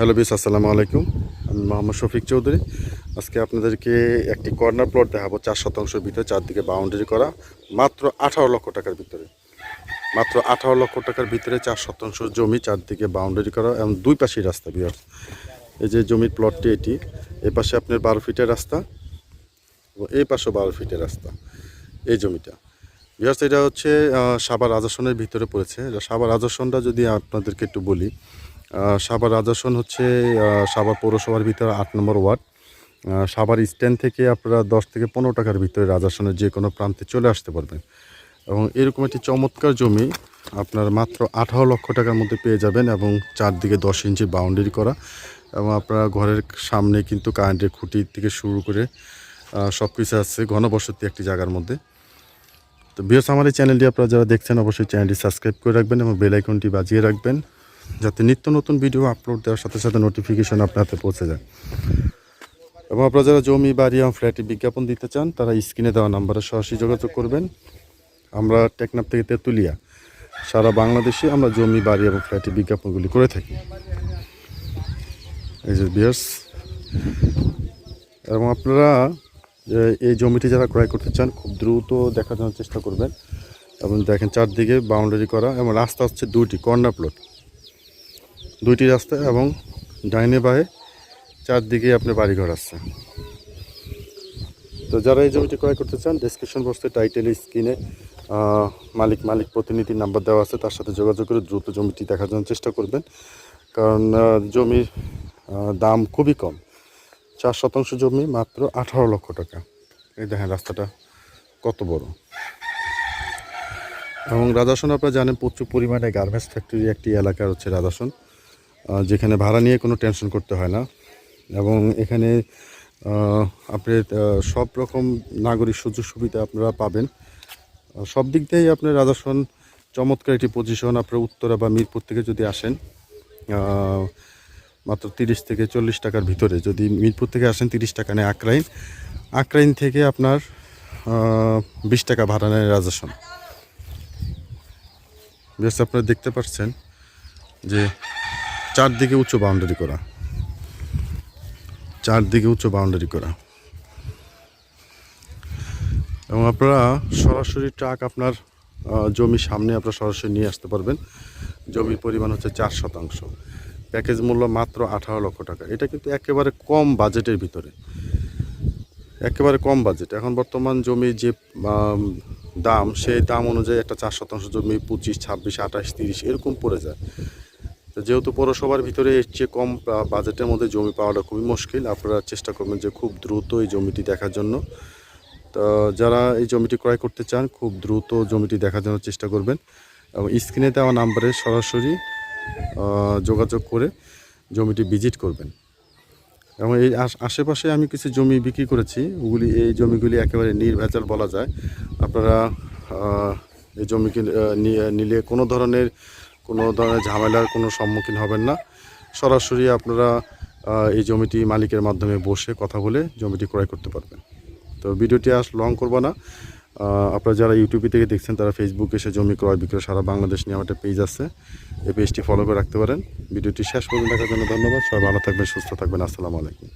Hello বিস, আসসালামু আলাইকুম। আমি মোহাম্মদ শফিক চৌধুরী। আজকে আপনাদেরকে একটি কর্নার প্লট দেখাবো, চার শতাংশের ভিতরে, চারদিকে বাউন্ডারি করা, মাত্র আঠারো লক্ষ টাকার ভিতরে। মাত্র আঠারো লক্ষ টাকার ভিতরে চার শতাংশ জমি চারদিকে বাউন্ডারি করা এবং দুই পাশেই রাস্তা বিয়ার এই যে জমির প্লটটি এটি, এই পাশে আপনার বারো ফিটের রাস্তা এবং এই পাশেও বারো ফিটের রাস্তা, এই জমিটা। বিহার্স এটা হচ্ছে সাবার রাজাসনের ভিতরে পড়েছে। সাবার রাজাসনটা যদি আপনাদেরকে একটু বলি সাভার রাজাসন হচ্ছে সাভার পৌরসভার ভিতরে আট নম্বর ওয়ার্ড। সাভার স্ট্যান্ড থেকে আপনারা দশ থেকে পনেরো টাকার ভিতরে রাজাসনের যে কোনো প্রান্তে চলে আসতে পারবেন। এবং এরকম একটি চমৎকার জমি আপনার মাত্র আঠারো লক্ষ টাকার মধ্যে পেয়ে যাবেন এবং চারদিকে দশ ইঞ্চি বাউন্ডারি করা। এবং আপনার ঘরের সামনে কিন্তু কারেন্টের খুঁটি থেকে শুরু করে সব কিছু আছে, ঘনবসতি একটি জায়গার মধ্যে। তো বিয়স আমার এই চ্যানেলটি আপনারা যারা দেখছেন, অবশ্যই চ্যানেলটি সাবস্ক্রাইব করে রাখবেন এবং বেল আইকনটি বাজিয়ে রাখবেন। যাতে নিত্য নতুন ভিডিও আপলোড দেওয়ার সাথে সাথে নোটিফিকেশন আপনার হাতে পৌঁছে যায়। এবং আপনারা যারা জমি, বাড়ি এবং ফ্ল্যাটে বিজ্ঞাপন দিতে চান, তারা স্ক্রিনে দেওয়া নাম্বারে সরাসরি যোগাযোগ করবেন। আমরা টেকনাপ থেকে তেঁতুলিয়া, সারা বাংলাদেশে আমরা জমি, বাড়ি এবং ফ্ল্যাটে বিজ্ঞাপনগুলি করে থাকি। এই যে বিয়ার্স এবং আপনারা এই জমিটি যারা ক্রয় করতে চান, খুব দ্রুত দেখার জন্য চেষ্টা করবেন। এবং দেখেন চারদিকে বাউন্ডারি করা এবং রাস্তা হচ্ছে দুইটি কর্নার প্লট দুইটি রাস্তা এবং ডাইনে বায়ে চারদিকে আপনার বাড়িঘর আছে। তো যারা এই জমিটি ক্রয় করতে চান ডিসক্রিপশন বক্সে টাইটেল স্ক্রিনে মালিক মালিক প্রতিনিধির নাম্বার দেওয়া আছে তার সাথে যোগাযোগ করে দ্রুত জমিটি দেখার জন্য চেষ্টা করবেন। কারণ জমির দাম খুবই কম। চার শতাংশ জমি মাত্র আঠারো লক্ষ টাকা। এই দেখেন রাস্তাটা কত বড়। এবং রাজাসন আপনারা জানেন প্রচুর পরিমাণে গার্মেন্টস ফ্যাক্টরি একটি এলাকা হচ্ছে রাজাসন আহ, যেখানে ভাড়া নিয়ে কোনো টেনশন করতে হয় না। এবং এখানে আপনি সব রকম নাগরিক সুযোগ সুবিধা আপনারা পাবেন। সব দিক দিয়েই আপনার রাজাসন চমৎকার একটি পজিশন আপনার উত্তরা বা মিরপুর থেকে যদি আসেন মাত্র তিরিশ থেকে চল্লিশ টাকার ভিতরে। যদি মিরপুর থেকে আসেন, তিরিশ টাকা নেয় আকরাইন। আকরাইন থেকে আপনার বিশ টাকা ভাড়া নেয় রাজাসন বেশ, আপনারা দেখতে পাচ্ছেন যে চারদিকে উচ্চ বাউন্ডারি করা। চারদিকে উচ্চ বাউন্ডারি করা। এবং আপনারা সরাসরি ট্রাক আপনার জমির সামনে আপনারা সরাসরি নিয়ে আসতে পারবেন। জমির পরিমাণ হচ্ছে চার শতাংশ। প্যাকেজ মূল্য মাত্র আঠারো লক্ষ টাকা। এটা কিন্তু একেবারে কম বাজেটের ভিতরে। একেবারে কম বাজেট। এখন বর্তমান জমির যে দাম, সেই দাম অনুযায়ী একটা চার শতাংশ জমি পঁচিশ, ছাব্বিশ, আঠাশ, তিরিশ এরকম পড়ে যায়। যেহেতু পৌরসভার ভিতরে এর চেয়ে কম বাজেটের মধ্যে জমি পাওয়াটা খুবই মুশকিল, আপনারা চেষ্টা করবেন যে খুব দ্রুত এই জমিটি দেখার জন্য। তো যারা এই জমিটি ক্রয় করতে চান, খুব দ্রুত জমিটি দেখার জন্য চেষ্টা করবেন এবং স্ক্রিনে দেওয়া নাম্বারে সরাসরি যোগাযোগ করে জমিটি ভিজিট করবেন। এবং এই আশ- আশেপাশে আমি কিছু জমি বিক্রি করেছি, ওগুলি, এই জমিগুলি একেবারে নির্ভেজাল বলা যায়। আপনারা এই জমি নিলে কোনো ধরনের কোনো ধরনের ঝামেলার কোনো সম্মুখীন হবেন না। সরাসরি আপনারা এই জমিটি মালিকের মাধ্যমে বসে কথা বলে জমিটি ক্রয় করতে পারবেন। তো ভিডিওটি আস লং করব না। আপনারা যারা ইউটিউবে থেকে দেখছেন, তারা ফেসবুকে এসে জমি ক্রয় বিক্রয় সারা বাংলাদেশ নিয়ে আমার একটা পেজ আছে। এই পেজটি ফলো করে রাখতে পারেন। ভিডিওটি শেষ পর্যন্ত দেখার জন্য ধন্যবাদ। সবাই ভালো থাকবেন, সুস্থ থাকবেন। আসসালামু আলাইকুম।